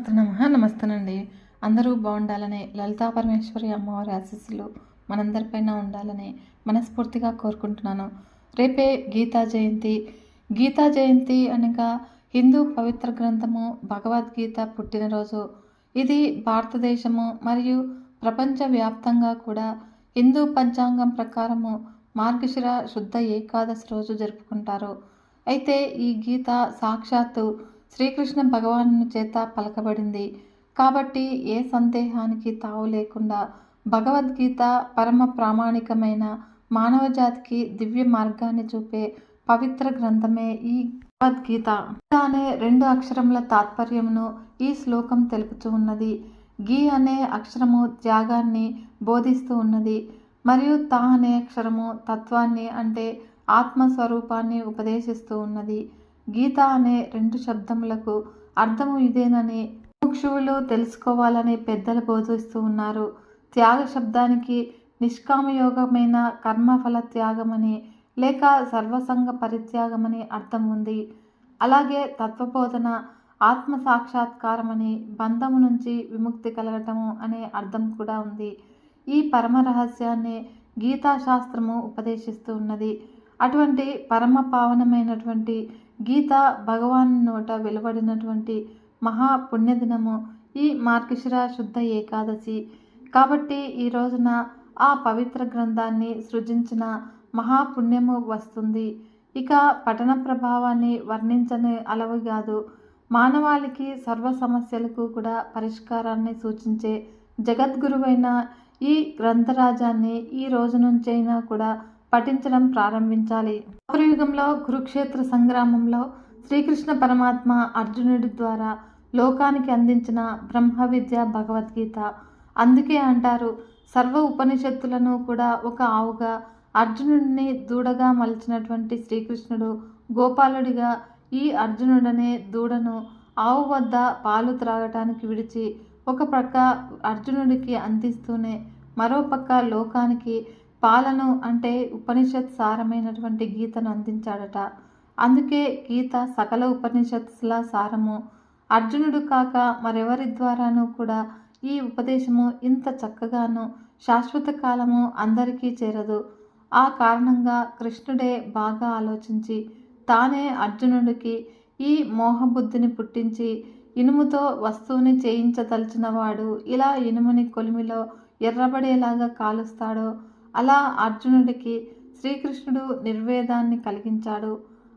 శ్రీమాత్ర నమ నమస్తేనండి. అందరూ బాగుండాలని లలితా పరమేశ్వరి అమ్మవారి ఆశీస్సులు మనందరిపైన ఉండాలని మనస్ఫూర్తిగా కోరుకుంటున్నాను. రేపే గీతా జయంతి. గీతా జయంతి అనగా హిందూ పవిత్ర గ్రంథము భగవద్గీత పుట్టినరోజు. ఇది భారతదేశము మరియు ప్రపంచవ్యాప్తంగా కూడా హిందూ పంచాంగం ప్రకారము మార్గశిర శుద్ధ ఏకాదశి రోజు జరుపుకుంటారు. అయితే ఈ గీత సాక్షాత్తు శ్రీకృష్ణ భగవాను చేత పలకబడింది. కాబట్టి ఏ సందేహానికి తావు లేకుండా భగవద్గీత పరమ ప్రామాణికమైన మానవజాతికి దివ్య మార్గాన్ని చూపే పవిత్ర గ్రంథమే ఈ భగవద్గీత. అనే రెండు అక్షరముల తాత్పర్యమును ఈ శ్లోకం తెలుపుతూ ఉన్నది. గీ అనే అక్షరము త్యాగాన్ని బోధిస్తూ ఉన్నది. మరియు తా అనే అక్షరము తత్వాన్ని అంటే ఆత్మస్వరూపాన్ని ఉపదేశిస్తూ ఉన్నది. గీత అనే రెండు శబ్దములకు అర్థము ఇదేనని ముక్షువులు తెలుసుకోవాలని పెద్దలు బోధిస్తూ ఉన్నారు. త్యాగ శబ్దానికి నిష్కామయోగమైన కర్మఫల త్యాగమని లేక సర్వసంగ పరిత్యాగమని అర్థం ఉంది. అలాగే తత్వబోధన ఆత్మ సాక్షాత్కారమని బంధము నుంచి విముక్తి కలగటము అనే అర్థం కూడా ఉంది. ఈ పరమ రహస్యాన్ని గీతాశాస్త్రము ఉపదేశిస్తూ ఉన్నది. అటువంటి పరమ పావనమైనటువంటి గీత భగవాన్ నోట వెలువడినటువంటి మహా పుణ్యదినము ఈ మార్గశిర శుద్ధ ఏకాదశి. కాబట్టి ఈ రోజున ఆ పవిత్ర గ్రంథాన్ని సృజించిన మహాపుణ్యము వస్తుంది. ఇక పఠన ప్రభావాన్ని వర్ణించని అలవి కాదు. మానవాళికి సర్వ సమస్యలకు కూడా పరిష్కారాన్ని సూచించే జగద్గురువైన ఈ గ్రంథరాజాన్ని ఈ రోజు నుంచైనా కూడా పఠించడం ప్రారంభించాలి. యుగంలో కురుక్షేత్ర సంగ్రామంలో శ్రీకృష్ణ పరమాత్మ అర్జునుడి ద్వారా లోకానికి అందించిన బ్రహ్మ విద్య భగవద్గీత. అందుకే అంటారు సర్వ ఉపనిషత్తులను కూడా ఒక ఆవుగా అర్జునుడిని దూడగా మలిచినటువంటి శ్రీకృష్ణుడు గోపాలుడిగా ఈ అర్జునుడనే దూడను ఆవు వద్ద పాలు త్రాగటానికి విడిచి ఒక ప్రక్క అర్జునుడికి అందిస్తూనే మరోపక్క లోకానికి పాలను అంటే ఉపనిషత్ సారమైనటువంటి గీతను అందించాడట. అందుకే గీత సకల ఉపనిషత్తుల సారము. అర్జునుడు కాక మరెవరి ద్వారానూ కూడా ఈ ఉపదేశము ఇంత చక్కగాను శాశ్వత కాలము అందరికీ చేరదు. ఆ కారణంగా కృష్ణుడే బాగా ఆలోచించి తానే అర్జునుడికి ఈ మోహబుద్ధిని పుట్టించి ఇనుముతో వస్తువుని చేయించదలిచినవాడు ఇలా ఇనుముని కొలిమిలో ఎర్రబడేలాగా కాలుస్తాడో అలా అర్జునుడికి శ్రీకృష్ణుడు నిర్వేదాన్ని కలిగించాడు.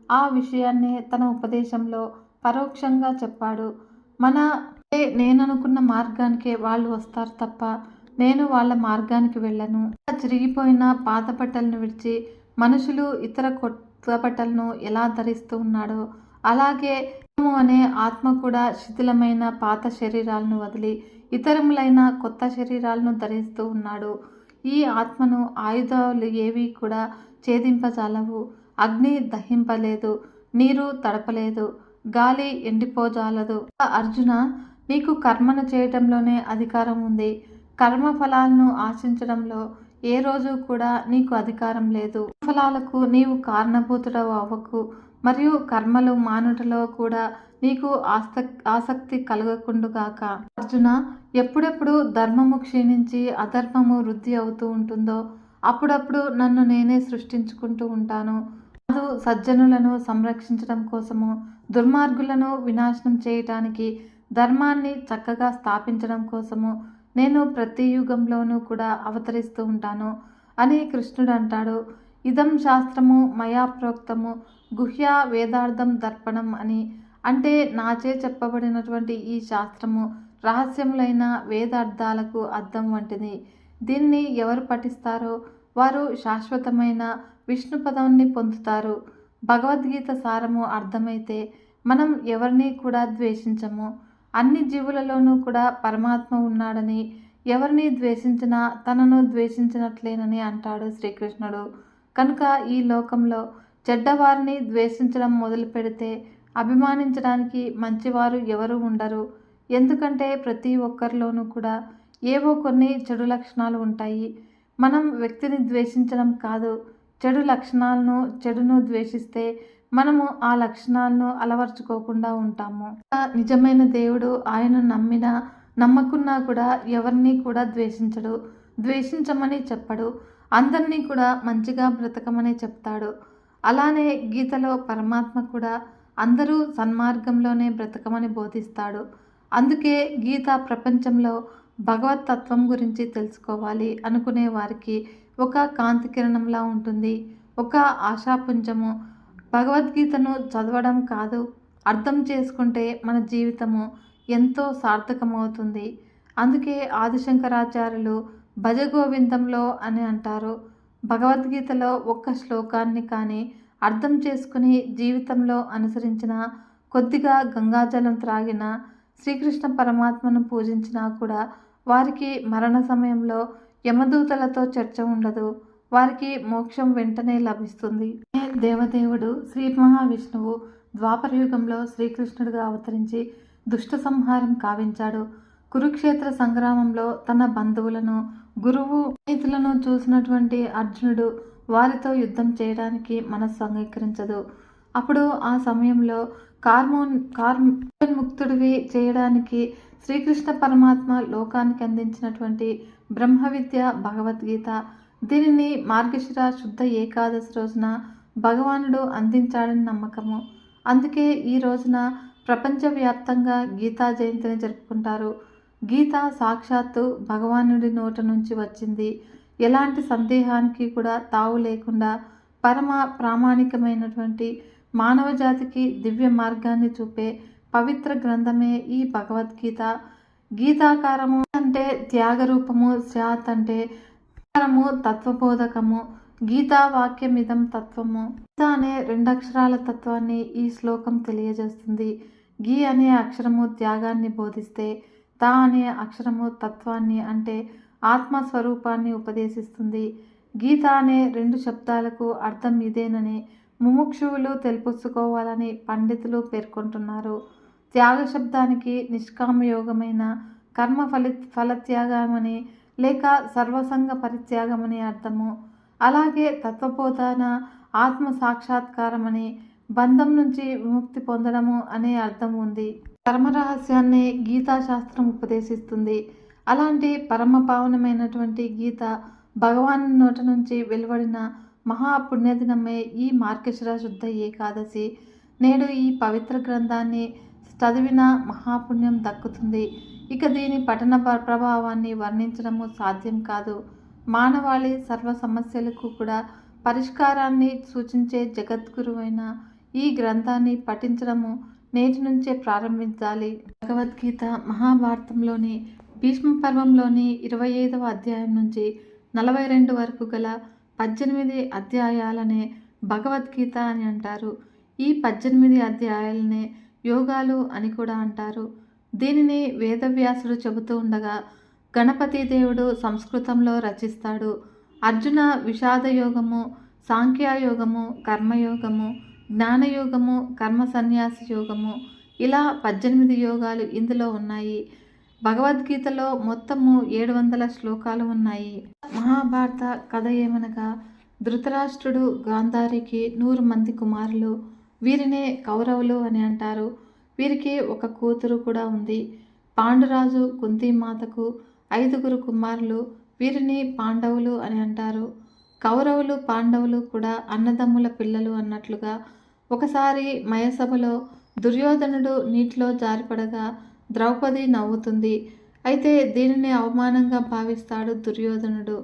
ఆ విషయాన్ని తన ఉపదేశంలో పరోక్షంగా చెప్పాడు. మన నేననుకున్న మార్గానికే వాళ్ళు వస్తారు తప్ప నేను వాళ్ళ మార్గానికి వెళ్ళను. చిరిగిపోయిన పాత బట్టలను విడిచి మనుషులు ఇతర కొత్త బట్టలను ఎలా ధరిస్తూ ఉన్నాడో అలాగే అనే ఆత్మ కూడా శిథిలమైన పాత శరీరాలను వదిలి ఇతరములైన కొత్త శరీరాలను ధరిస్తూ ఉన్నాడు. ఈ ఆత్మను ఆయుధాలు ఏవి కూడా ఛేదింపజాలవు. అగ్ని దహింపలేదు నీరు తడపలేదు గాలి ఎండిపోజాలదు. అర్జున నీకు కర్మను చేయటంలోనే అధికారం ఉంది. కర్మ ఫలాలను ఆశించడంలో ఏ రోజు కూడా నీకు అధికారం లేదు. ఫలాలకు నీవు కారణభూతుడవు అవ్వకు. మరియు కర్మలు మానుటలో కూడా నీకు ఆస్త ఆసక్తి కలగకుండుగాక అర్జున ఎప్పుడెప్పుడు ధర్మము క్షీణించి అధర్మము వృద్ధి అవుతూ ఉంటుందో అప్పుడప్పుడు నన్ను నేనే సృష్టించుకుంటూ ఉంటాను. అది సజ్జనులను సంరక్షించడం కోసము దుర్మార్గులను వినాశనం చేయటానికి ధర్మాన్ని చక్కగా స్థాపించడం కోసము నేను ప్రతి యుగంలోనూ కూడా అవతరిస్తూ ఉంటాను అని కృష్ణుడు అంటాడు. ఇదం శాస్త్రము మయా ప్రోక్తము గుహ్య వేదార్థం దర్పణం అని. అంటే నాచే చెప్పబడినటువంటి ఈ శాస్త్రము రహస్యములైన వేదార్థాలకు అర్థం వంటిది. దీన్ని ఎవరు పఠిస్తారో? వారు శాశ్వతమైన విష్ణు పదాన్ని పొందుతారు. భగవద్గీత సారము అర్థమైతే మనం ఎవరిని కూడా ద్వేషించము. అన్ని జీవులలోనూ కూడా పరమాత్మ ఉన్నాడని ఎవరిని ద్వేషించినా తనను ద్వేషించినట్లేనని అంటాడు శ్రీకృష్ణుడు. కనుక ఈ లోకంలో చెడ్డవారిని ద్వేషించడం మొదలు పెడితే అభిమానించడానికి మంచివారు ఎవరు ఉండరు. ఎందుకంటే ప్రతి ఒక్కరిలోనూ కూడా ఏవో కొన్ని చెడు లక్షణాలు ఉంటాయి. మనం వ్యక్తిని ద్వేషించడం కాదు చెడు లక్షణాలను చెడును ద్వేషిస్తే మనము ఆ లక్షణాలను అలవర్చుకోకుండా ఉంటాము. నిజమైన దేవుడు ఆయన నమ్మిన నమ్మకున్నా కూడా ఎవరిని కూడా ద్వేషించడు. ద్వేషించమని చెప్పడు. అందరినీ కూడా మంచిగా బ్రతకమని చెప్తాడు. అలానే గీతలో పరమాత్మ కూడా అందరూ సన్మార్గంలోనే బ్రతకమని బోధిస్తాడు. అందుకే గీత ప్రపంచంలో భగవత్ తత్వం గురించి తెలుసుకోవాలి అనుకునే వారికి ఒక కాంతి కిరణంలా ఉంటుంది. ఒక ఆశాపుంజము. భగవద్గీతను చదవడం కాదు అర్థం చేసుకుంటే మన జీవితము ఎంతో సార్థకమవుతుంది. అందుకే ఆదిశంకరాచార్యులు భజగోవిందంలో అని అంటారు. భగవద్గీతలో ఒక్క శ్లోకాన్ని కానీ అర్థం చేసుకుని జీవితంలో అనుసరించిన కొద్దిగా గంగాజలం త్రాగిన శ్రీకృష్ణ పరమాత్మను పూజించినా కూడా వారికి మరణ సమయంలో యమదూతలతో చర్చ ఉండదు. వారికి మోక్షం వెంటనే లభిస్తుంది. దేవదేవుడు శ్రీ మహావిష్ణువు ద్వాపరయుగంలో శ్రీకృష్ణుడిగా అవతరించి దుష్ట సంహారం కావించాడు. కురుక్షేత్ర సంగ్రామంలో తన బంధువులను గురువు స్నేహితులను చూసినటువంటి అర్జునుడు వారితో యుద్ధం చేయడానికి మనస్సు అంగీకరించదు. అప్పుడు ఆ సమయంలో కార్మోన్ కార్ముక్తుడివి చేయడానికి శ్రీకృష్ణ పరమాత్మ లోకానికి అందించినటువంటి బ్రహ్మ విద్య భగవద్గీత. దీనిని మార్గశిర శుద్ధ ఏకాదశి రోజున భగవానుడు అందించాడని నమ్మకము. అందుకే ఈ రోజున ప్రపంచవ్యాప్తంగా గీతా జయంతిని జరుపుకుంటారు. గీత సాక్షాత్తు భగవానుడి నోట నుంచి వచ్చింది. ఎలాంటి సందేహానికి కూడా తావు లేకుండా పరమ ప్రామాణికమైనటువంటి మానవ జాతికి దివ్య మార్గాన్ని చూపే పవిత్ర గ్రంథమే ఈ భగవద్గీత. గీతాకారము అంటే త్యాగరూపము స్యాత్ అంటే ఆకారము తత్వబోధకము. గీతా వాక్యమిదం తత్వము. గీత అనే రెండక్షరాల తత్వాన్ని ఈ శ్లోకం తెలియజేస్తుంది. గీ అనే అక్షరము త్యాగాన్ని బోధిస్తే తా అనే అక్షరము తత్వాన్ని అంటే ఆత్మస్వరూపాన్ని ఉపదేశిస్తుంది. గీత అనే రెండు శబ్దాలకు అర్థం ఇదేనని ముముక్షువులు తెలుపుకోవాలని పండితులు పేర్కొంటున్నారు. త్యాగ శబ్దానికి నిష్కామయోగమైన కర్మ ఫలి ఫలత్యాగమని లేక సర్వసంగ పరిత్యాగమని అర్థము. అలాగే తత్వబోధన ఆత్మ సాక్షాత్కారమని బంధం నుంచి విముక్తి పొందడము అనే అర్థం ఉంది. పరమరహస్యాన్ని గీతాశాస్త్రం ఉపదేశిస్తుంది. అలాంటి పరమ పావనమైనటువంటి గీత భగవాన్ నోట నుంచి వెలువడిన మహాపుణ్యదినమే ఈ మార్గశిర శుద్ధ ఏకాదశి. నేడు ఈ పవిత్ర గ్రంథాన్ని చదివిన మహాపుణ్యం దక్కుతుంది. ఇక దీని పఠన ప్రభావాన్ని వర్ణించడము సాధ్యం కాదు. మానవాళి సర్వ సమస్యలకు కూడా పరిష్కారాన్ని సూచించే జగద్గురువైన ఈ గ్రంథాన్ని పఠించడము నేటి నుంచే ప్రారంభించాలి. భగవద్గీత మహాభారతంలోని భీష్మ పర్వంలోని ఇరవై ఐదవ అధ్యాయం నుంచి నలభై రెండు వరకు గల పద్దెనిమిది అధ్యాయాలనే భగవద్గీత అని అంటారు. ఈ పద్దెనిమిది అధ్యాయాలనే యోగాలు అని కూడా అంటారు. దీనిని వేదవ్యాసుడు చెబుతూ ఉండగా గణపతి దేవుడు సంస్కృతంలో రచిస్తాడు. అర్జున విషాద యోగము సాంఖ్యయోగము కర్మయోగము జ్ఞానయోగము కర్మ సన్యాస యోగము ఇలా పద్దెనిమిది యోగాలు ఇందులో ఉన్నాయి. భగవద్గీతలో మొత్తము ఏడు వందల శ్లోకాలు ఉన్నాయి. మహాభారత కథ ఏమనగా ధృతరాష్ట్రుడు గాంధారికి నూరు మంది కుమారులు వీరినే కౌరవులు అని అంటారు. వీరికి ఒక కూతురు కూడా ఉంది. పాండురాజు కుంతీమాతకు ఐదుగురు కుమారులు వీరిని పాండవులు అని అంటారు. కౌరవులు పాండవులు కూడా అన్నదమ్ముల పిల్లలు అన్నట్లుగా ఒకసారి మయసభలో దుర్యోధనుడు నీటిలో జారిపడగా ద్రౌపది నవ్వుతుంది. అయితే దీనిని అవమానంగా భావిస్తాడు దుర్యోధనుడు.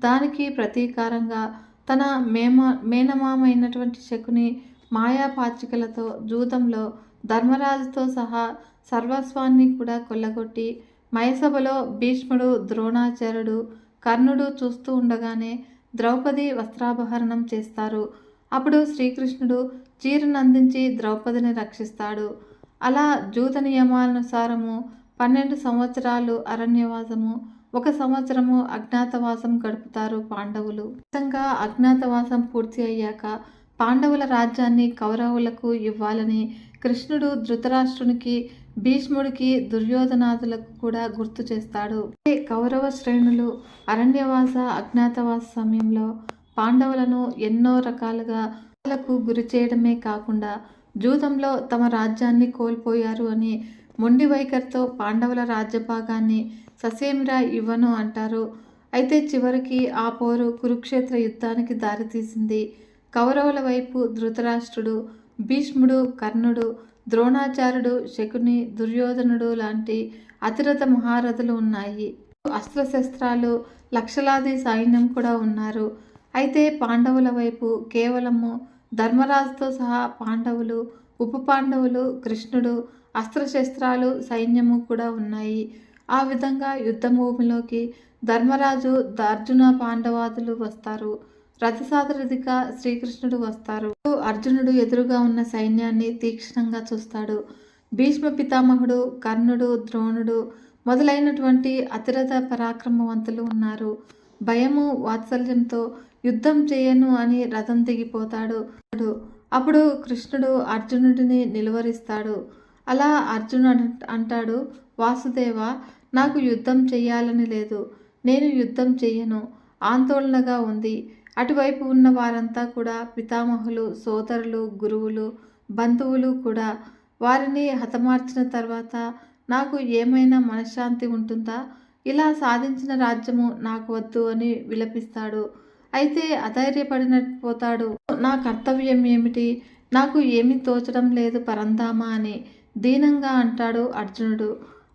దానికి ప్రతీకారంగా తన మేమ మేనమామైనటువంటి శకుని మాయాపాచికలతో జూదంలో ధర్మరాజుతో సహా సర్వస్వాన్ని కూడా కొల్లగొట్టి మయసభలో భీష్ముడు ద్రోణాచార్యుడు కర్ణుడు చూస్తూ ఉండగానే ద్రౌపది వస్త్రాపహరణం చేస్తారు. అప్పుడు శ్రీకృష్ణుడు చీరను అందించి ద్రౌపదిని రక్షిస్తాడు. అలా జూత నియమానుసారము పన్నెండు సంవత్సరాలు అరణ్యవాసము ఒక సంవత్సరము అజ్ఞాతవాసం గడుపుతారు పాండవులు. మొత్తంగా అజ్ఞాతవాసం పూర్తి అయ్యాక పాండవుల రాజ్యాన్ని కౌరవులకు ఇవ్వాలని కృష్ణుడు ధృతరాష్ట్రునికి భీష్ముడికి దుర్యోధనాదులకు కూడా గుర్తు చేస్తాడు. కౌరవ శ్రేణులు అరణ్యవాస అజ్ఞాతవాస సమయంలో పాండవులను ఎన్నో రకాలుగా గురి చేయడమే కాకుండా జూదంలో తమ రాజ్యాన్ని కోల్పోయారు అని మొండి వైఖరితో పాండవుల రాజ్యభాగాన్ని ససేమిరా ఇవ్వను అంటారు. అయితే చివరికి ఆ పోరు కురుక్షేత్ర యుద్ధానికి దారితీసింది. కౌరవుల వైపు ధృతరాష్ట్రుడు భీష్ముడు కర్ణుడు ద్రోణాచార్యుడు శకుని దుర్యోధనుడు లాంటి అతిరథ మహారథులు ఉన్నాయి. అస్త్రశస్త్రాలు లక్షలాది సైన్యం కూడా ఉన్నారు. అయితే పాండవుల వైపు కేవలము ధర్మరాజుతో సహా పాండవులు ఉప పాండవులు కృష్ణుడు అస్త్రశస్త్రాలు సైన్యము కూడా ఉన్నాయి. ఆ విధంగా యుద్ధభూమిలోకి ధర్మరాజు అర్జున పాండవాదులు వస్తారు. రథసారథిగా శ్రీకృష్ణుడు వస్తారు. అర్జునుడు ఎదురుగా ఉన్న సైన్యాన్ని తీక్షణంగా చూస్తాడు. భీష్మ పితామహుడు కర్ణుడు ద్రోణుడు మొదలైనటువంటి అతిరథ పరాక్రమవంతులు ఉన్నారు. భయము వాత్సల్యంతో యుద్ధం చేయను అని రథం దిగిపోతాడు. అప్పుడు కృష్ణుడు అర్జునుడిని నిలువరిస్తాడు. అలా అర్జునుడు అంటాడు వాసుదేవ నాకు యుద్ధం చేయాలని లేదు. నేను యుద్ధం చెయ్యను ఆందోళనగా ఉంది. అటువైపు ఉన్న వారంతా కూడా పితామహులు సోదరులు గురువులు బంధువులు కూడా వారిని హతమార్చిన తర్వాత నాకు ఏమైనా మనశ్శాంతి ఉంటుందా? ఇలా సాధించిన రాజ్యము నాకు వద్దు అని విలపిస్తాడు. అయితే అధైర్యపడినపోతాడు నా కర్తవ్యం ఏమిటి? నాకు ఏమీ తోచడం లేదు పరంధామా అని దీనంగా అంటాడు అర్జునుడు.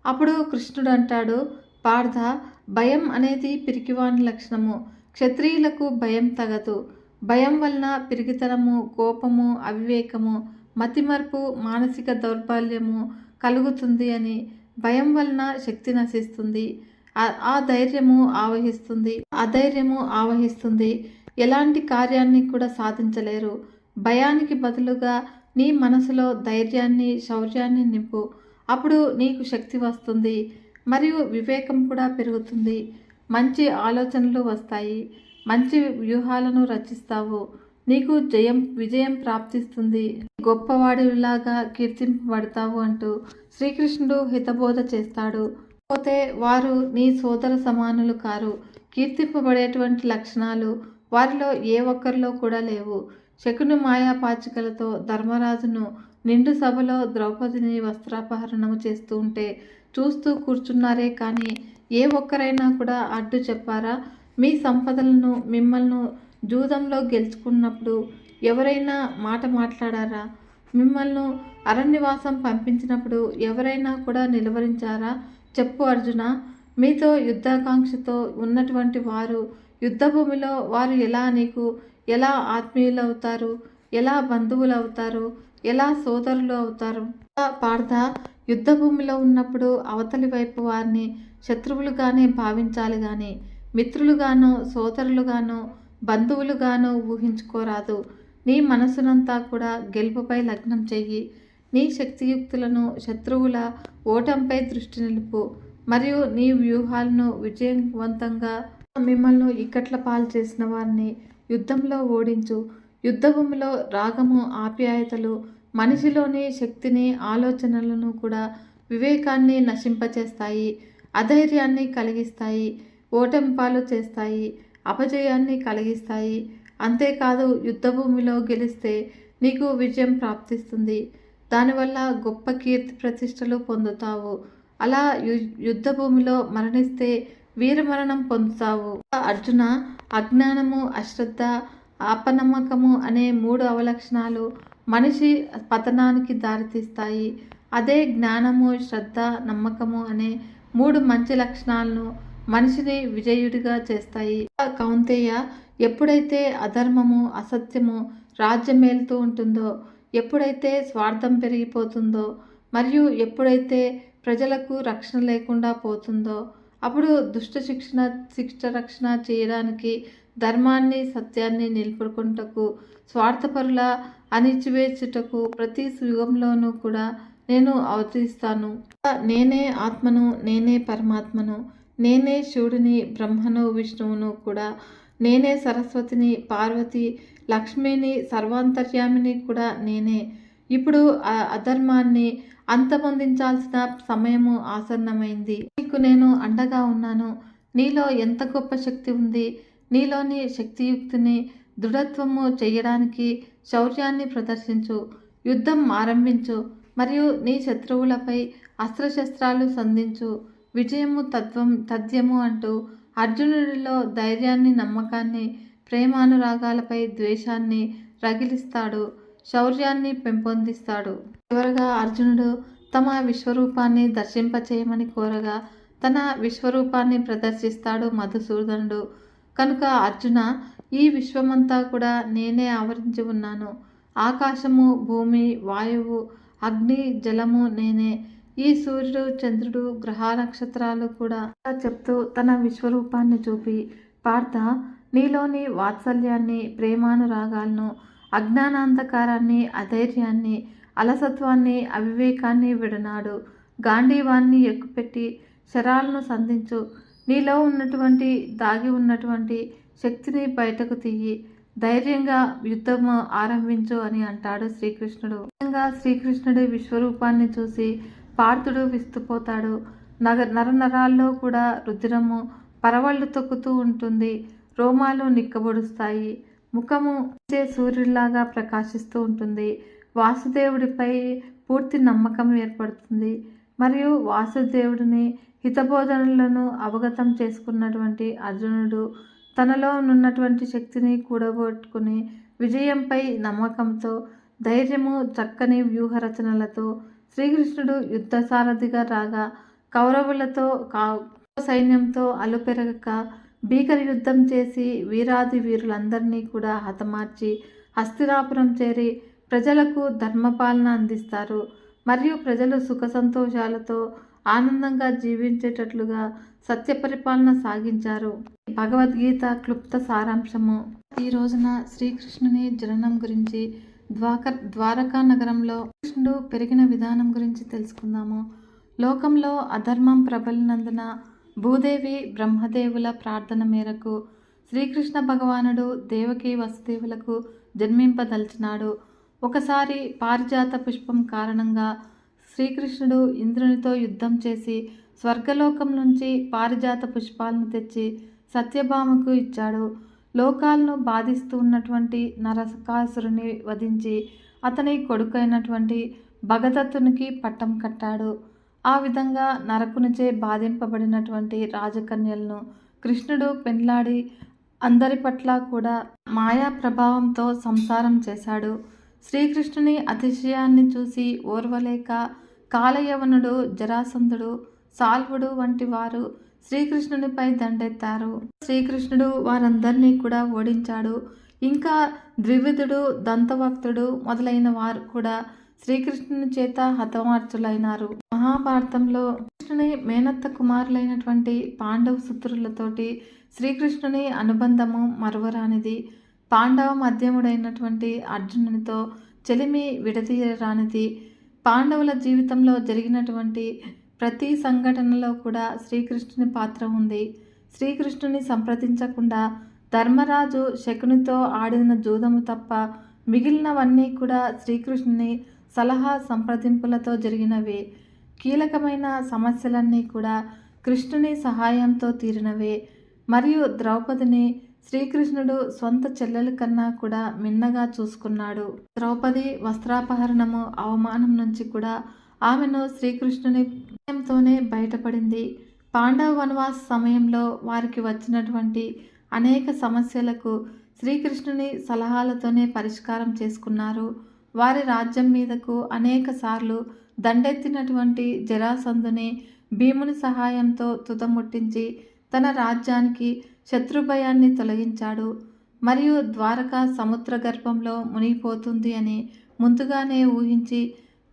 అప్పుడు కృష్ణుడు అంటాడు పార్థ భయం అనేది పిరికివాని లక్షణము. క్షత్రియులకు భయం తగదు. భయం వలన పిరిగితనము కోపము అవివేకము మతిమర్పు మానసిక దౌర్బల్యము కలుగుతుంది అని. భయం వలన శక్తి నశిస్తుంది. ఆ ధైర్యము ఆవహిస్తుంది. అధైర్యము ఆవహిస్తుంది. ఎలాంటి కార్యాన్ని కూడా సాధించలేరు. భయానికి బదులుగా నీ మనసులో ధైర్యాన్ని శౌర్యాన్ని నింపు. అప్పుడు నీకు శక్తి వస్తుంది. మరియు వివేకం కూడా పెరుగుతుంది. మంచి ఆలోచనలు వస్తాయి. మంచి వ్యూహాలను రచిస్తావు. నీకు జయం విజయం ప్రాప్తిస్తుంది. గొప్పవాడిలాగా కీర్తింపబడతావు అంటూ శ్రీకృష్ణుడు హితబోధ చేస్తాడు. పోతే వారు నీ సోదర సమానులు కారు. కీర్తింపబడేటువంటి లక్షణాలు వారిలో ఏ ఒక్కరిలో కూడా లేవు. శకుని మాయాపాచికలతో ధర్మరాజును నిండు సభలో ద్రౌపదిని వస్త్రాపహరణము చేస్తూ ఉంటే చూస్తూ కూర్చున్నారే కానీ ఏ ఒక్కరైనా కూడా అడ్డు చెప్పారా? మీ సంపదలను మిమ్మల్ని జూదంలో గెలుచుకున్నప్పుడు ఎవరైనా మాట మాట్లాడారా? మిమ్మల్ని అరణ్యవాసం పంపించినప్పుడు ఎవరైనా కూడా నిలువరించారా? చెప్పు అర్జున మీతో యుద్ధాకాంక్షతో ఉన్నటువంటి వారు యుద్ధభూమిలో వారు ఎలా నీకు ఎలా ఆత్మీయులు అవుతారు ఎలా బంధువులు అవుతారు ఎలా సోదరులు అవుతారు? పార్థ యుద్ధభూమిలో ఉన్నప్పుడు అవతలి వైపు వారిని శత్రువులుగానే భావించాలి కానీ మిత్రులుగానో సోదరులుగానో బంధువులుగానో ఊహించుకోరాదు. నీ మనసునంతా కూడా గెలుపుపై లగ్నం చెయ్యి. నీ శక్తియుక్తులను శత్రువుల ఓటంపై దృష్టి నిలుపు. మరియు నీ వ్యూహాలను విజయవంతంగా మిమ్మల్ని ఇక్కట్ల పాలు చేసిన వారిని యుద్ధంలో ఓడించు. యుద్ధభూమిలో రాగము ఆప్యాయతలు మనిషిలోని శక్తిని ఆలోచనలను కూడా వివేకాన్ని నశింపచేస్తాయి. అధైర్యాన్ని కలిగిస్తాయి ఓటంపాలు చేస్తాయి అపజయాన్ని కలిగిస్తాయి. అంతేకాదు యుద్ధభూమిలో గెలిస్తే నీకు విజయం ప్రాప్తిస్తుంది. దానివల్ల గొప్ప కీర్తి ప్రతిష్టలు పొందుతావు. అలా యు యుద్ధభూమిలో మరణిస్తే వీరమరణం పొందుతావు. అర్జున అజ్ఞానము అశ్రద్ధ అపనమ్మకము అనే మూడు అవలక్షణాలు మనిషి పతనానికి దారితీస్తాయి. అదే జ్ఞానము శ్రద్ధ నమ్మకము అనే మూడు మంచి లక్షణాలను మనిషిని విజయుడిగా చేస్తాయి. కౌంతేయ ఎప్పుడైతే అధర్మము అసత్యము రాజ్యమేలుతూ ఉంటుందో ఎప్పుడైతే స్వార్థం పెరిగిపోతుందో మరియు ఎప్పుడైతే ప్రజలకు రక్షణ లేకుండా పోతుందో అప్పుడు దుష్ట శిక్షణ శిక్ష రక్షణ చేయడానికి ధర్మాన్ని సత్యాన్ని నిలుపుకుంటకు స్వార్థపరుల అణిచివేచుటకు ప్రతి యుగంలోనూ కూడా నేను అవతరిస్తాను నేనే ఆత్మను నేనే పరమాత్మను నేనే శివుడిని బ్రహ్మను విష్ణువును కూడా నేనే సరస్వతిని పార్వతి లక్ష్మిని సర్వాంతర్యామిని కూడా నేనే. ఇప్పుడు అధర్మాన్ని అంతమొందించాల్సిన సమయము ఆసన్నమైంది. నీకు నేను అండగా ఉన్నాను. నీలో ఎంత గొప్ప శక్తి ఉంది? నీలోని శక్తియుక్తిని దృఢత్వము చేయడానికి శౌర్యాన్ని ప్రదర్శించు. యుద్ధం ఆరంభించు. మరియు నీ శత్రువులపై అస్త్రశస్త్రాలు సంధించు. విజయము తత్వం తథ్యము అంటూ అర్జునుడిలో ధైర్యాన్ని నమ్మకాన్ని ప్రేమానురాగాలపై ద్వేషాన్ని రగిలిస్తాడు. శౌర్యాన్ని పెంపొందిస్తాడు. చివరగా అర్జునుడు తమ విశ్వరూపాన్ని దర్శింపచేయమని కోరగా తన విశ్వరూపాన్ని ప్రదర్శిస్తాడు మధుసూదనుడు. కనుక అర్జున ఈ విశ్వమంతా కూడా నేనే ఆవరించి ఉన్నాను. ఆకాశము భూమి వాయువు అగ్ని జలము నేనే. ఈ సూర్యుడు చంద్రుడు గ్రహ నక్షత్రాలు కూడా చెప్తూ తన విశ్వరూపాన్ని చూపి పార్థ నీలోని వాత్సల్యాన్ని ప్రేమానురాగాలను అజ్ఞానాంధకారాన్ని అధైర్యాన్ని అలసత్వాన్ని అవివేకాన్ని విడనాడు. గాంధీవాన్ని ఎక్కుపెట్టి శరాలను సంధించు. నీలో ఉన్నటువంటి దాగి ఉన్నటువంటి శక్తిని బయటకు తీయి. ధైర్యంగా యుద్ధము ఆరంభించు అని అంటాడు శ్రీకృష్ణుడు. నిజంగా శ్రీకృష్ణుడి విశ్వరూపాన్ని చూసి పార్థుడు విస్తుపోతాడు. నగ నరనరాల్లో కూడా రుద్రము పరవళ్ళు తొక్కుతూ ఉంటుంది. రోమాలు నిక్కబొడుస్తాయి. ముఖము సూర్యుడిలాగా ప్రకాశిస్తూ ఉంటుంది. వాసుదేవుడిపై పూర్తి నమ్మకం ఏర్పడుతుంది. మరియు వాసుదేవుడిని హితబోధనలను అవగతం చేసుకున్నటువంటి అర్జునుడు తనలో ఉన్నటువంటి శక్తిని కూడగొట్టుకుని విజయంపై నమ్మకంతో ధైర్యము చక్కని వ్యూహరచనలతో శ్రీకృష్ణుడు యుద్ధ సారథిగా రాగా కౌరవులతో కా సైన్యంతో అలుపెరగక భీకర యుద్ధం చేసి వీరాది వీరులందరినీ కూడా హతమార్చి హస్తినాపురం చేరి ప్రజలకు ధర్మపాలన అందిస్తారు. మరియు ప్రజలు సుఖ సంతోషాలతో ఆనందంగా జీవించేటట్లుగా సత్య పరిపాలన సాగించారు. భగవద్గీత క్లుప్త సారాంశము. ఈ రోజున శ్రీకృష్ణుని జననం గురించి ద్వాక ద్వారకా నగరంలో కృష్ణుడు పెరిగిన విధానం గురించి తెలుసుకుందాము. లోకంలో అధర్మం ప్రబలినందున భూదేవి బ్రహ్మదేవుల ప్రార్థన మేరకు శ్రీకృష్ణ భగవానుడు దేవకి వసుదేవులకు జన్మింపదలిచినాడు. ఒకసారి పారిజాత పుష్పం కారణంగా శ్రీకృష్ణుడు ఇంద్రునితో యుద్ధం చేసి స్వర్గలోకం నుంచి పారిజాత పుష్పాలను తెచ్చి సత్యభామకు ఇచ్చాడు. లోకాలను బాధిస్తూ ఉన్నటువంటి నరకాసురుని వధించి అతని కొడుకైనటువంటి భగదత్తునికి పట్టం కట్టాడు. ఆ విధంగా నరకునిచే బాధింపబడినటువంటి రాజకన్యలను కృష్ణుడు పెండ్లాడి అందరి పట్ల కూడా మాయా ప్రభావంతో సంసారం చేశాడు. శ్రీకృష్ణుని అతిశయాన్ని చూసి ఓర్వలేక కాలయవనుడు జరాసంధుడు సాల్వుడు వంటి వారు శ్రీకృష్ణునిపై దండెత్తారు. శ్రీకృష్ణుడు వారందరినీ కూడా ఓడించాడు. ఇంకా ద్వివిధుడు దంతభక్తుడు మొదలైన వారు కూడా శ్రీకృష్ణుని చేత హతమార్చులైనారు. మహాభారతంలో కృష్ణుని మేనత్త కుమారులైనటువంటి పాండవ సుత్రులతోటి శ్రీకృష్ణుని అనుబంధము మరువరానిది. పాండవ మధ్యముడైనటువంటి అర్జునునితో చెలిమి విడదీయరానిది. పాండవుల జీవితంలో జరిగినటువంటి ప్రతి సంఘటనలో కూడా శ్రీకృష్ణుని పాత్ర ఉంది. శ్రీకృష్ణుని సంప్రదించకుండా ధర్మరాజు శకునితో ఆడిన జూదము తప్ప మిగిలినవన్నీ కూడా శ్రీకృష్ణుని సలహా సంప్రదింపులతో జరిగినవే. కీలకమైన సమస్యలన్నీ కూడా కృష్ణుని సహాయంతో తీరినవే. మరియు ద్రౌపదిని శ్రీకృష్ణుడు సొంత చెల్లెల కన్నా కూడా మిన్నగా చూసుకున్నాడు. ద్రౌపది వస్త్రాపహరణము అవమానం నుంచి కూడా ఆమెను శ్రీకృష్ణుని తోనే బయటపడింది. పాండవ వనవాస సమయంలో వారికి వచ్చినటువంటి అనేక సమస్యలకు శ్రీకృష్ణుని సలహాలతోనే పరిష్కారం చేసుకున్నారు. వారి రాజ్యం మీదకు అనేక సార్లు దండెత్తినటువంటి జరాసంధుని భీముని సహాయంతో తుదముట్టించి తన రాజ్యానికి శత్రుభయాన్ని తొలగించాడు. మరియు ద్వారకా సముద్ర గర్భంలో మునిగిపోతుంది అని ముందుగానే ఊహించి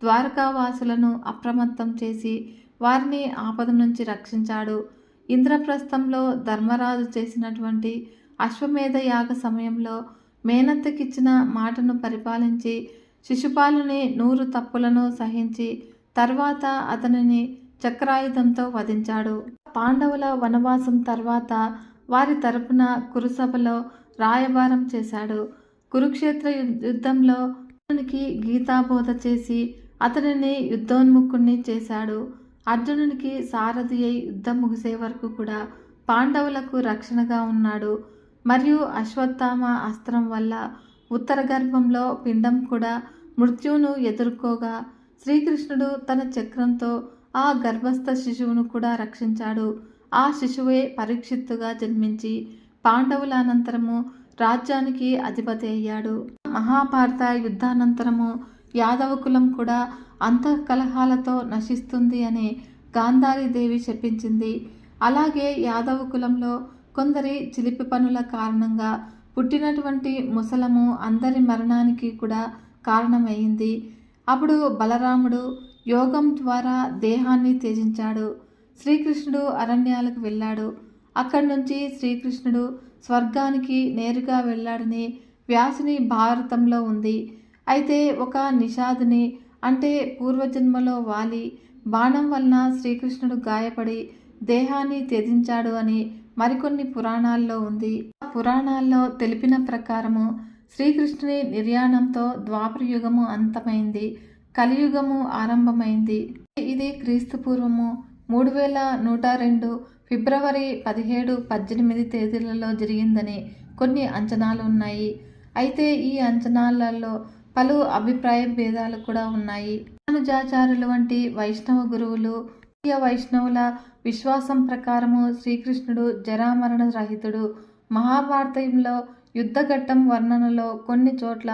ద్వారకావాసులను అప్రమత్తం చేసి వారిని ఆపద నుంచి రక్షించాడు. ఇంద్రప్రస్థంలో ధర్మరాజు చేసినటువంటి అశ్వమేధ యాగ సమయంలో మేనత్తకిచ్చిన మాటను పరిపాలించి శిశుపాలుని నూరు తప్పులను సహించి తర్వాత అతనిని చక్రాయుధంతో వధించాడు. పాండవుల వనవాసం తర్వాత వారి తరపున కురుసభలో రాయబారం చేశాడు. కురుక్షేత్ర యుద్ధంలో అతనికి గీతాబోధ చేసి అతనిని యుద్ధోన్ముఖుణ్ణి చేశాడు. అర్జునునికి సారథి అయి యుద్ధం ముగిసే వరకు కూడా పాండవులకు రక్షణగా ఉన్నాడు. మరియు అశ్వత్థామ అస్త్రం వల్ల ఉత్తర గర్భంలో పిండం కూడా మృత్యువును ఎదుర్కోగా శ్రీకృష్ణుడు తన చక్రంతో ఆ గర్భస్థ శిశువును కూడా రక్షించాడు. ఆ శిశువే పరీక్షిత్తుగా జన్మించి పాండవుల అనంతరము రాజ్యానికి అధిపతి అయ్యాడు. మహాభారత యుద్ధానంతరము యాదవ కులం కూడా అంతఃకలహాలతో నశిస్తుంది అని గాంధారీదేవి చెప్పించింది. అలాగే యాదవ కులంలో కొందరి చిలిపి పనుల కారణంగా పుట్టినటువంటి ముసలము అందరి మరణానికి కూడా కారణమయ్యింది. అప్పుడు బలరాముడు యోగం ద్వారా దేహాన్ని త్యజించాడు. శ్రీకృష్ణుడు అరణ్యాలకు వెళ్ళాడు. అక్కడి నుంచి శ్రీకృష్ణుడు స్వర్గానికి నేరుగా వెళ్ళాడని వ్యాసుని భారతంలో ఉంది. అయితే ఒక నిషాదుని అంటే పూర్వజన్మలో వాలి బాణం వలన శ్రీకృష్ణుడు గాయపడి దేహాన్ని త్యజించాడు అని మరికొన్ని పురాణాల్లో ఉంది. ఆ పురాణాల్లో తెలిపిన ప్రకారము శ్రీకృష్ణుని నిర్యాణంతో ద్వాపరయుగము అంతమైంది కలియుగము ఆరంభమైంది. ఇది క్రీస్తుపూర్వము మూడు వేల నూట రెండు ఫిబ్రవరి పదిహేడు పద్దెనిమిది తేదీలలో జరిగిందని కొన్ని అంచనాలు ఉన్నాయి. అయితే ఈ అంచనాలలో పలు అభిప్రాయ భేదాలు కూడా ఉన్నాయి. అనుజాచారులు వంటి వైష్ణవ గురువులు ముఖ్య వైష్ణవుల విశ్వాసం ప్రకారము శ్రీకృష్ణుడు జరామరణ రహితుడు. మహాభారతంలో యుద్ధఘట్టం వర్ణనలో కొన్ని చోట్ల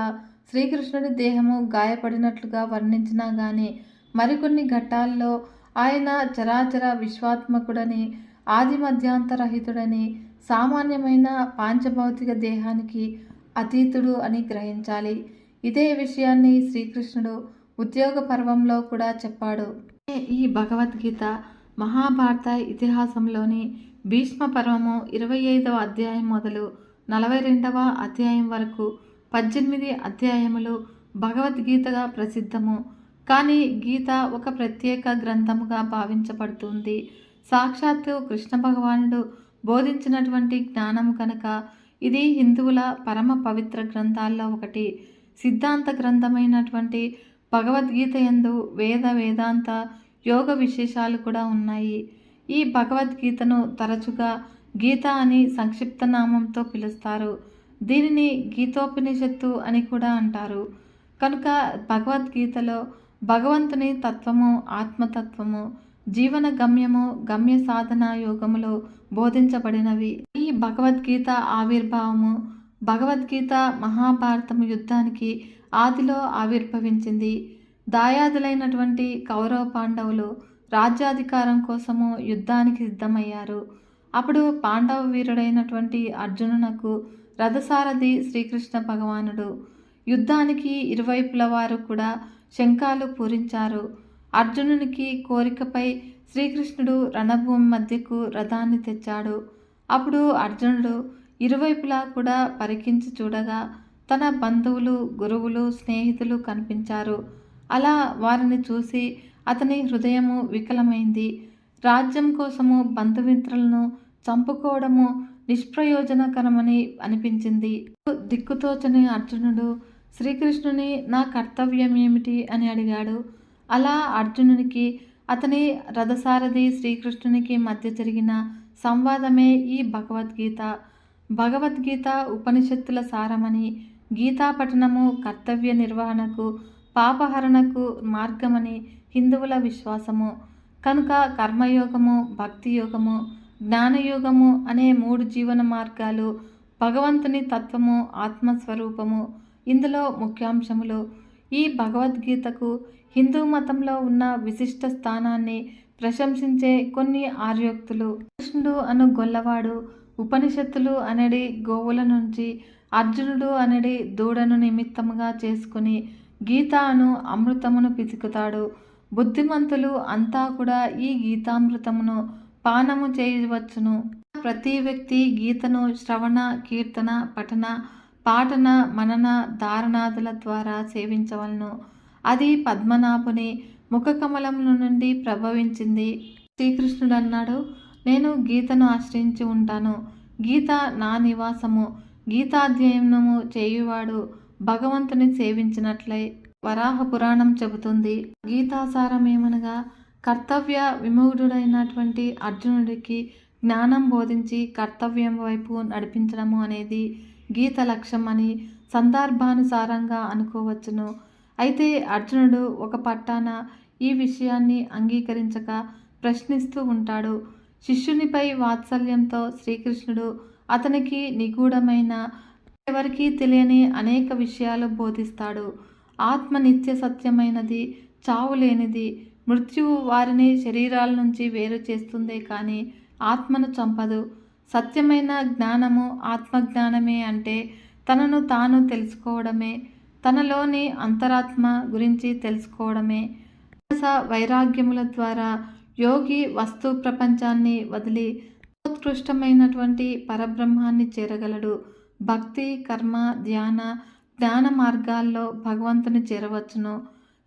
శ్రీకృష్ణుడి దేహము గాయపడినట్లుగా వర్ణించినా గాని మరికొన్ని ఘట్టాల్లో ఆయన చరాచర విశ్వాత్మకుడని ఆది మధ్యాంతరహితుడని సామాన్యమైన పాంచభౌతిక దేహానికి అతీతుడు అని గ్రహించాలి. ఇదే విషయాన్ని శ్రీకృష్ణుడు ఉద్యోగ పర్వంలో కూడా చెప్పాడు. ఈ భగవద్గీత మహాభారత ఇతిహాసంలోని భీష్మ పర్వము ఇరవై ఐదవ అధ్యాయం మొదలు నలభై రెండవ అధ్యాయం వరకు పద్దెనిమిది అధ్యాయములు భగవద్గీతగా ప్రసిద్ధము. కానీ గీత ఒక ప్రత్యేక గ్రంథముగా భావించబడుతుంది. సాక్షాత్తు కృష్ణ భగవానుడు బోధించినటువంటి జ్ఞానము కనుక ఇది హిందువుల పరమ పవిత్ర గ్రంథాల్లో ఒకటి. సిద్ధాంత గ్రంథమైనటువంటి భగవద్గీత యందు వేద వేదాంత యోగ విశేషాలు కూడా ఉన్నాయి. ఈ భగవద్గీతను తరచుగా గీత అని సంక్షిప్త నామంతో పిలుస్తారు. దీనిని గీతోపనిషత్తు అని కూడా అంటారు. కనుక భగవద్గీతలో భగవంతుని తత్వము ఆత్మతత్వము జీవన గమ్యము గమ్య సాధన యోగములో బోధించబడినవి. ఈ భగవద్గీత ఆవిర్భావము భగవద్గీత మహాభారతము యుద్ధానికి ఆదిలో ఆవిర్భవించింది. దాయాదులైనటువంటి కౌరవ పాండవులు రాజ్యాధికారం కోసము యుద్ధానికి సిద్ధమయ్యారు. అప్పుడు పాండవ వీరుడైనటువంటి అర్జునునకు రథసారథి శ్రీకృష్ణ భగవానుడు యుద్ధానికి ఇరువైపుల వారు కూడా శంఖాలు పూరించారు. అర్జునునికి కోరికపై శ్రీకృష్ణుడు రణభూమి మధ్యకు రథాన్ని తెచ్చాడు. అప్పుడు అర్జునుడు ఇరువైపులా కూడా పరికించి చూడగా తన బంధువులు గురువులు స్నేహితులు కనిపించారు. అలా వారిని చూసి అతని హృదయము వికలమైంది. రాజ్యం కోసము బంధుమిత్రులను చంపుకోవడము నిష్ప్రయోజనకరమని అనిపించింది. దిక్కుతోచని అర్జునుడు శ్రీకృష్ణుని నా కర్తవ్యం ఏమిటి అని అడిగాడు. అలా అర్జునునికి అతని రథసారథి శ్రీకృష్ణునికి మధ్య జరిగిన సంవాదమే ఈ భగవద్గీత. భగవద్గీత ఉపనిషత్తుల సారమని గీతా పఠనము కర్తవ్య నిర్వహణకు పాపహరణకు మార్గమని హిందువుల విశ్వాసము. కనుక కర్మయోగము భక్తి యోగము జ్ఞానయోగము అనే మూడు జీవన మార్గాలు భగవంతుని తత్వము ఆత్మస్వరూపము. ఇందులో ముఖ్యాంశములు. ఈ భగవద్గీతకు హిందూ మతంలో ఉన్న విశిష్ట స్థానాన్ని ప్రశంసించే కొన్ని ఆర్యోక్తులు. కృష్ణుడు అను గొల్లవాడు ఉపనిషత్తులు అనడి గోవుల నుంచి అర్జునుడు అనడి దూడను నిమిత్తముగా చేసుకుని గీతాను అమృతమును పిసుకుతాడు బుద్ధిమంతులు అంతా కూడా ఈ గీతామృతమును పానము చేయవచ్చును. ప్రతి వ్యక్తి గీతను శ్రవణ కీర్తన పఠన పాఠన మనన ధారణాదుల ద్వారా సేవించవలను. అది పద్మనాభుని ముఖకమలం నుండి ప్రభవించింది. శ్రీకృష్ణుడు అన్నాడు నేను గీతను ఆశ్రయించి ఉంటాను. గీత నా నివాసము. గీతాధ్యయనము చేయువాడు భగవంతుని సేవించినట్లై వరాహ పురాణం చెబుతుంది. గీతాసారం ఏమనగా కర్తవ్య విముఖుడైనటువంటి అర్జునుడికి జ్ఞానం బోధించి కర్తవ్యం వైపు నడిపించడము అనేది గీత లక్ష్యం అని సందర్భానుసారంగా అనుకోవచ్చును. అయితే అర్జునుడు ఒక పట్టాన ఈ విషయాన్ని అంగీకరించక ప్రశ్నిస్తూ ఉంటాడు. శిష్యునిపై వాత్సల్యంతో శ్రీకృష్ణుడు అతనికి నిగూఢమైన ఎవరికీ తెలియని అనేక విషయాలు బోధిస్తాడు. ఆత్మ నిత్య సత్యమైనది చావు లేనిది మృత్యువు వారిని శరీరాల నుంచి వేరు చేస్తుందే కానీ ఆత్మను చంపదు. సత్యమైన జ్ఞానము ఆత్మజ్ఞానమే అంటే తనను తాను తెలుసుకోవడమే తనలోని అంతరాత్మ గురించి తెలుసుకోవడమే. వైరాగ్యముల ద్వారా యోగి వస్తు ప్రపంచాన్ని వదిలి ఉత్కృష్టమైనటువంటి పరబ్రహ్మాన్ని చేరగలడు. భక్తి కర్మ ధ్యాన జ్ఞాన మార్గాల్లో భగవంతుని చేరవచ్చును.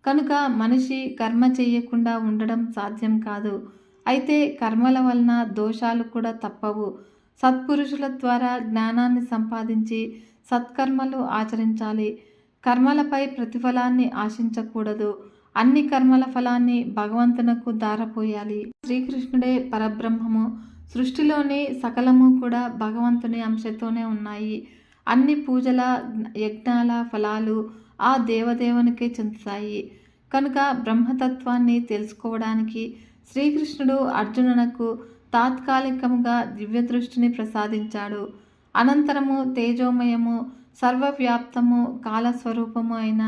కనుక మనిషి కర్మ చేయకుండా ఉండడం సాధ్యం కాదు. అయితే కర్మల వలన దోషాలు కూడా తప్పవు. సత్పురుషుల ద్వారా జ్ఞానాన్ని సంపాదించి సత్కర్మలు ఆచరించాలి. కర్మలపై ప్రతిఫలాన్ని ఆశించకూడదు. అన్ని కర్మల ఫలాన్ని భగవంతునకు దారపోయాలి శ్రీకృష్ణుడే పరబ్రహ్మము. సృష్టిలోని సకలము కూడా భగవంతుని అంశతోనే ఉన్నాయి. అన్ని పూజల యజ్ఞాల ఫలాలు ఆ దేవదేవునికే చెందుతాయి. కనుక బ్రహ్మతత్వాన్ని తెలుసుకోవడానికి శ్రీకృష్ణుడు అర్జునునకు తాత్కాలికముగా దివ్య దృష్టిని ప్రసాదించాడు. అనంతరము తేజోమయము సర్వవ్యాప్తము కాలస్వరూపము అయిన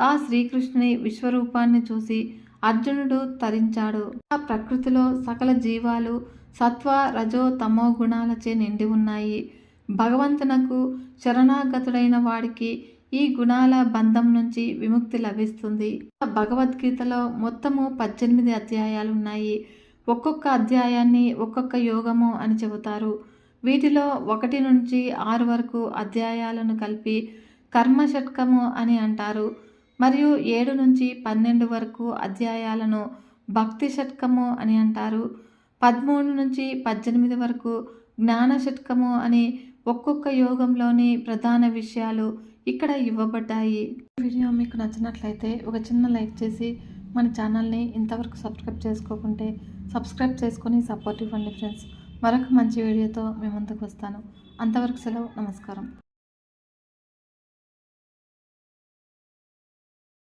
ఆ శ్రీకృష్ణుని విశ్వరూపాన్ని చూసి అర్జునుడు తరించాడు. ఆ ప్రకృతిలో సకల జీవాలు సత్వ రజో తమో గుణాలచే నిండి ఉన్నాయి. భగవంతునకు శరణాగతుడైన వాడికి ఈ గుణాల బంధం నుంచి విముక్తి లభిస్తుంది. భగవద్గీతలో మొత్తము పద్దెనిమిది అధ్యాయాలు ఉన్నాయి ఒక్కొక్క అధ్యాయాన్ని ఒక్కొక్క యోగము అని చెబుతారు. వీటిలో ఒకటి నుంచి ఆరు వరకు అధ్యాయాలను కలిపి కర్మ షట్కము అని అంటారు. మరియు ఏడు నుంచి పన్నెండు వరకు అధ్యాయాలను భక్తి షట్కము అని అంటారు. పదమూడు నుంచి పద్దెనిమిది వరకు జ్ఞాన షట్కము అని ఒక్కొక్క యోగంలోని ప్రధాన విషయాలు ఇక్కడ ఇవ్వబడ్డాయి. వీడియో మీకు నచ్చినట్లయితే ఒక చిన్న లైక్ చేసి మన ఛానల్ని ఇంతవరకు సబ్స్క్రైబ్ చేసుకోకుంటే సబ్స్క్రైబ్ చేసుకొని సపోర్ట్ ఇవ్వండి ఫ్రెండ్స్. మరొక మంచి వీడియోతో మేము ముందుకు వస్తాను. అంతవరకు సెలవు. నమస్కారం.